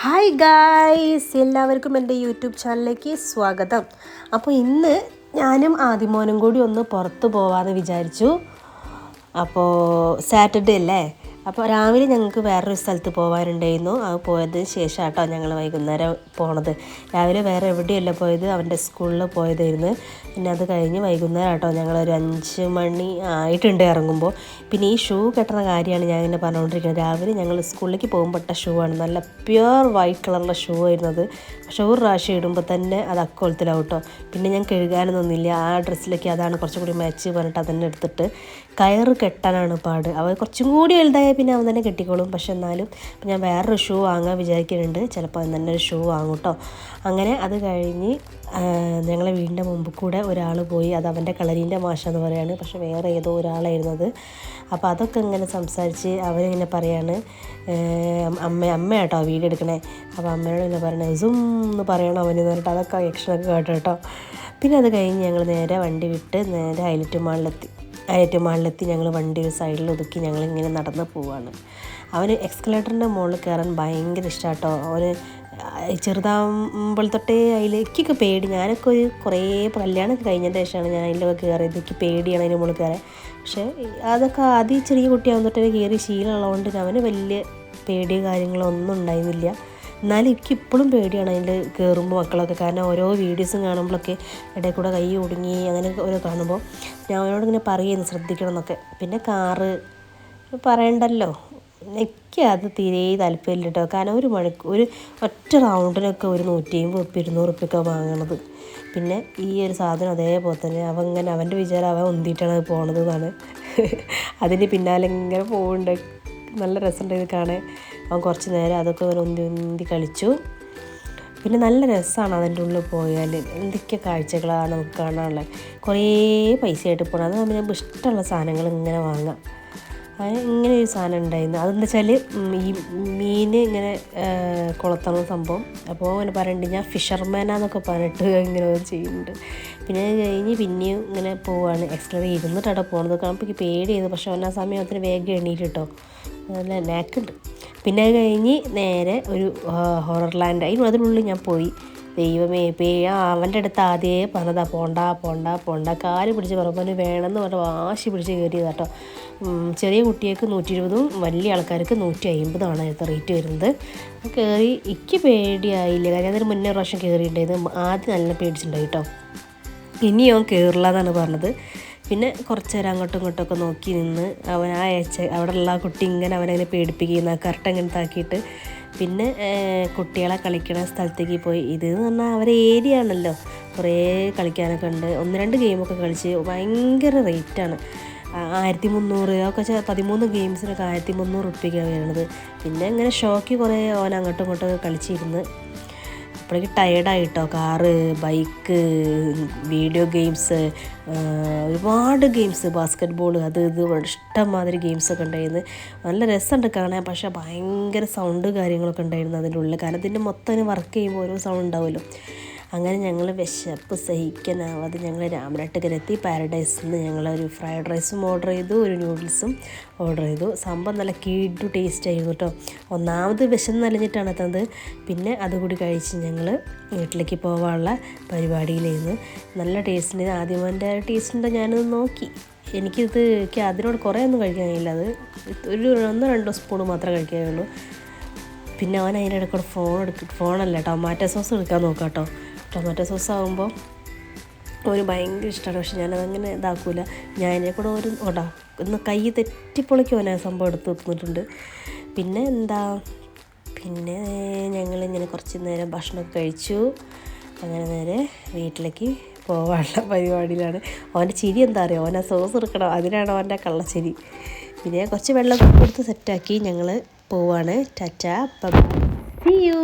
Hi guys എല്ലാവർക്കും എന്റെ YouTube ചാനലിലേക്ക് സ്വാഗതം. അപ്പോൾ ഇന്ന് ഞാനും ആദിമോനും കൂടി ഒന്ന് പുറത്ത് പോവാമെന്ന് വിചാരിച്ചു. അപ്പോൾ സാറ്റർഡേ അല്ലേ? അപ്പോൾ രാവിലെ ഞങ്ങൾക്ക് വേറൊരു സ്ഥലത്ത് പോകാനുണ്ടായിരുന്നു അത് പോയതിന് ശേഷം കേട്ടോ ഞങ്ങൾ വൈകുന്നേരം പോണത്. രാവിലെ വേറെ എവിടെയല്ല പോയത്? അവന്റെ സ്കൂളിൽ പോയതായിരുന്നു. പിന്നെ അത് കഴിഞ്ഞ് വൈകുന്നേരം കേട്ടോ ഞങ്ങൾ ഒരു അഞ്ച് മണി ആയിട്ടുണ്ട് ഇറങ്ങുമ്പോൾ പിന്നെ ഈ ഷൂ കെട്ടുന്ന കാര്യമാണ് ഞാൻ ഇങ്ങനെ പറഞ്ഞുകൊണ്ടിരിക്കുന്നത് രാവിലെ ഞങ്ങൾ സ്കൂളിലേക്ക് പോകുമ്പോൾ ഇട്ട ഷൂ ആണ്. നല്ല പ്യുവർ വൈറ്റ് കളറിലെ ഷൂ ആയിരുന്നത് പക്ഷെ ഒരു പ്രാവശ്യം ഇടുമ്പോൾ തന്നെ അത് അക്കോളത്തിലാവും കേട്ടോ പിന്നെ ഞാൻ കഴുകാനൊന്നുമില്ല ആ ഡ്രസ്സിലേക്ക് അതാണ് കുറച്ചും കൂടി മാച്ച് പറഞ്ഞിട്ട് അതന്നെ എടുത്തിട്ട്. കയറ് കെട്ടാനാണ് പാട്. അവ കുറച്ചും കൂടി വലുതായ പിന്നെ അവൻ തന്നെ കെട്ടിക്കോളും. പക്ഷെ എന്നാലും ഞാൻ വേറൊരു ഷൂ വാങ്ങാൻ വിചാരിക്കുന്നുണ്ട്. ചിലപ്പോൾ അവൻ തന്നെ ഒരു ഷൂ വാങ്ങും കേട്ടോ അങ്ങനെ അത് കഴിഞ്ഞ് ഞങ്ങളെ വീടിന്റെ മുമ്പ് കൂടെ ഒരാൾ പോയി. അത് അവന്റെ കളരീന്റെ മാഷെന്ന് പറയാണ്. പക്ഷെ വേറെ ഏതോ ഒരാളായിരുന്നത് അപ്പോൾ അതൊക്കെ ഇങ്ങനെ സംസാരിച്ച് അവരിങ്ങനെ പറയാണ്. അമ്മ അമ്മ കേട്ടോ വീഡിയോ എടുക്കണേ. അപ്പോൾ അമ്മയോട് ഇങ്ങനെ പറയണേ സും എന്ന് പറയണം അവന് പറഞ്ഞിട്ട് അതൊക്കെ യക്ഷനൊക്കെ കേട്ടോ കേട്ടോ പിന്നെ അത് കഴിഞ്ഞ് ഞങ്ങൾ നേരെ വണ്ടി വിട്ട് നേരെ ഹൈലൈറ്റ് മാളിലെത്തി. ഹൈലൈറ്റ് മുകളിലെത്തി ഞങ്ങൾ വണ്ടി ഒരു സൈഡിൽ ഒതുക്കി ഞങ്ങളിങ്ങനെ നടന്ന് പോവാണ്. അവന് എക്സ്കലേറ്ററിന്റെ മുകളിൽ കയറാൻ ഭയങ്കര ഇഷ്ടമാട്ടോ അവന് ചെറുതാകുമ്പോൾ തൊട്ടേ അതിലേക്കൊക്കെ പേടി. ഞാനൊക്കെ ഒരു കുറേ കല്യാണം കഴിഞ്ഞതിന്റെ ശേഷമാണ് ഞാൻ അതിലൊക്കെ കയറി എനിക്ക് പേടിയാണ് അതിന്റെ മുകളിൽ കയറാൻ പക്ഷേ അതൊക്കെ ആദ്യം ചെറിയ കുട്ടിയാകുമ്പോൾ തൊട്ടേ കയറി ശീലമുള്ളതുകൊണ്ട് അവന് വലിയ പേടിയോ കാര്യങ്ങളോ ഒന്നും ഉണ്ടായിരുന്നില്ല. എന്നാലും എനിക്ക് ഇപ്പോഴും പേടിയാണ് അതിൽ കയറുമ്പോൾ മക്കളൊക്കെ. കാരണം ഓരോ വീഡിയോസും കാണുമ്പോഴൊക്കെ ഇടയിൽ കൂടെ കൈ ഒടുങ്ങി അങ്ങനെ ഓരോ കാണുമ്പോൾ ഞാൻ അവനോട് ഇങ്ങനെ പറയുന്നു ശ്രദ്ധിക്കണം എന്നൊക്കെ. പിന്നെ കാറ് പറയണ്ടല്ലോ. എനിക്ക് അത് തീരെ താല്പര്യമില്ല കേട്ടോ കാരണം ഒരു മണിക്കൂർ ഒരു ഒറ്റ റൗണ്ടിനൊക്കെ ഒരു നൂറ്റി അമ്പത് ഉപ്പ് ഇരുന്നൂറ് ഉപ്പൊക്കെ വാങ്ങണത്. പിന്നെ ഈ ഒരു സാധനം അതേപോലെ തന്നെ അവൻ ഇങ്ങനെ അവന്റെ വിചാരം അവൻ ഒന്തിയിട്ടാണ് അത് പോണത് എന്നാണ്. അതിന് പിന്നാലെ ഇങ്ങനെ പോകുന്നുണ്ട് നല്ല രസമുണ്ട് ഇത് കാണാൻ. അവൻ കുറച്ച് നേരം അതൊക്കെ അവൻ ഉന്തി ഉന്തി കളിച്ചു. പിന്നെ നല്ല രസമാണ് അതിന്റെ ഉള്ളിൽ പോയാൽ. എന്തൊക്കെ കാഴ്ചകളാണ് നമുക്ക് കാണാനുള്ളത്. കുറേ പൈസ ആയിട്ട് പോകണം അത് നമുക്ക് ഇഷ്ടമുള്ള സാധനങ്ങൾ ഇങ്ങനെ വാങ്ങാം. ഇങ്ങനെ ഒരു സാധനം ഉണ്ടായിരുന്നു. അതെന്താ വെച്ചാൽ ഈ മീൻ ഇങ്ങനെ കുളത്തുള്ള സംഭവം. അപ്പോൾ അങ്ങനെ പറയുന്നുണ്ട് ഞാൻ ഫിഷർമാനാന്നൊക്കെ പറഞ്ഞിട്ട് ഇങ്ങനെ ചെയ്യുന്നുണ്ട്. പിന്നെ കഴിഞ്ഞ് പിന്നെയും ഇങ്ങനെ പോവാണ്. എക്സ്ട്രാ ഇരുന്നിട്ടാണ് പോകുന്നത് കാരണം എനിക്ക് പേടിയായിരുന്നു. പക്ഷേ അവൻ ആ സമയത്തിന് വേഗം എണീറ്റിട്ടോ. നല്ല നാക്കുണ്ട് പിന്നെ കഴിഞ്ഞ് നേരെ ഒരു ഹൊറർ ലാൻഡ് അതിന് അതിനുള്ളിൽ ഞാൻ പോയി. ദൈവമേ പേ അവന്റെ അടുത്ത് ആദ്യമേ പറഞ്ഞതാ പോണ്ട പോണ്ട പോണ്ട കാൽ പിടിച്ച് പറയുമ്പോൾ വേണമെന്ന് പറഞ്ഞ വാശി പിടിച്ച് കയറിയത് കേട്ടോ. ചെറിയ കുട്ടികൾക്ക് നൂറ്റി ഇരുപതും വലിയ ആൾക്കാർക്ക് നൂറ്റി അമ്പതുമാണ് അതിനകത്ത് റേറ്റ് വരുന്നത്. കയറി എനിക്ക് പേടിയായില്ല. കാര്യം അതിന് മുന്നേ പ്രാവശ്യം കയറിയിട്ടുണ്ടായിരുന്നു. ആദ്യം നല്ല പേടിച്ചിട്ടുണ്ടായി കേട്ടോ. ഇനി അവൻ കയറില്ല എന്നാണ് പറഞ്ഞത്. പിന്നെ കുറച്ച് നേരം അങ്ങോട്ടും ഇങ്ങോട്ടും ഒക്കെ നോക്കി നിന്ന് അവൻ ആ അയച്ച ഉള്ള ആ കുട്ടി ഇങ്ങനെ അവനങ്ങനെ പേടിപ്പിക്കുന്ന കറക്റ്റ് അങ്ങനെ താക്കിയിട്ട്. പിന്നെ കുട്ടികളെ കളിക്കുന്ന സ്ഥലത്തേക്ക് പോയി. ഇത് എന്ന് പറഞ്ഞാൽ അവരെ ഏരിയ ആണല്ലോ. കുറേ കളിക്കാനൊക്കെ ഉണ്ട്. ഒന്ന് രണ്ട് ഗെയിമൊക്കെ കളിച്ച് ഭയങ്കര റേറ്റാണ് ആയിരത്തി മുന്നൂറ് ഒക്കെ പതിമൂന്ന് ഗെയിംസിനൊക്കെ ആയിരത്തി മുന്നൂറ് ഉറുപ്പിക്കാണ് വരുന്നത്. പിന്നെ ഇങ്ങനെ ഷോക്കി കുറേ ഓൻ അങ്ങോട്ടും ഇങ്ങോട്ടും കളിച്ചിരുന്ന് അപ്പോഴേക്ക് ടയേർഡായിട്ടോ കാറ് ബൈക്ക് വീഡിയോ ഗെയിംസ് ഒരുപാട് ഗെയിംസ് ബാസ്ക്കറ്റ് ബോൾ അത് ഇത് ഇഷ്ടംമാതിരി ഗെയിംസൊക്കെ ഉണ്ടായിരുന്നു. നല്ല രസമുണ്ട് കാണാൻ പക്ഷേ ഭയങ്കര സൗണ്ട് കാര്യങ്ങളൊക്കെ ഉണ്ടായിരുന്നു അതിന്റെ ഉള്ളിൽ. കാരണം ഇതിന്റെ മൊത്തം വർക്ക് ചെയ്യുമ്പോൾ ഓരോ സൗണ്ട് ഉണ്ടാവുമല്ലോ. അങ്ങനെ ഞങ്ങൾ വിശപ്പ് സഹിക്കാനാവാതെ ഞങ്ങൾ രാമനാട്ടുകരെത്തി പാരഡൈസിൽ നിന്ന് ഞങ്ങളൊരു ഫ്രൈഡ് റൈസും ഓർഡർ ചെയ്തു ഒരു ന്യൂഡിൽസും ഓർഡർ ചെയ്തു. സംഭവം നല്ല കീടു ടേസ്റ്റ് ആയിരുന്നു കേട്ടോ. ഒന്നാമത് വിശന്ന് നനഞ്ഞിട്ടാണ് എത്തുന്നത് പിന്നെ അതുകൂടി കഴിച്ച് ഞങ്ങൾ വീട്ടിലേക്ക് പോകാനുള്ള പരിപാടിയിലായിരുന്നു. നല്ല ടേസ്റ്റിന് ആദ്യമന്റെ ടേസ്റ്റ് ടേസ്റ്റിന്റെ ഞാനത് നോക്കി. എനിക്കിത് എനിക്ക് അതിനോട് കുറേ ഒന്നും കഴിക്കാൻ കഴിയില്ല. അത് ഒരു ഒന്നോ രണ്ടോ സ്പൂൺ മാത്രമേ കഴിക്കാനുള്ളൂ. പിന്നെ അവൻ അതിന്റെ ഇടയ്ക്കൂടെ ഫോൺ എടുക്ക ഫോണല്ല ടൊമാറ്റോ സോസ് എടുക്കാൻ നോക്കാം കേട്ടോ ടൊമാറ്റോ സോസ് ആകുമ്പോൾ ഓന് ഭയങ്കര ഇഷ്ടമാണ്. പക്ഷെ ഞാനതങ്ങനെ ഇതാക്കൂല. ഞാൻ അതിനെ കൂടെ ഒരു ഓടാ ഒന്ന് കൈ തെറ്റിപ്പൊളിക്കും ഓനെ സംഭവം എടുത്ത് വെക്കുന്നിട്ടുണ്ട് പിന്നെ എന്താ പിന്നെ ഞങ്ങളിങ്ങനെ കുറച്ച് നേരം ഭക്ഷണമൊക്കെ കഴിച്ചു. അങ്ങനെ നേരെ വീട്ടിലേക്ക് പോകാനുള്ള പരിപാടിയിലാണ്. ഓന്റെ ചിരി എന്താ അറിയോ? ഓനെ സോസ് എടുക്കണം. അതിനാണ് ഓന്റെ കള്ളച്ചിരി. പിന്നെ കുറച്ച് വെള്ളം കൊടുത്ത് സെറ്റാക്കി ഞങ്ങൾ പോവാണ്. Tata C U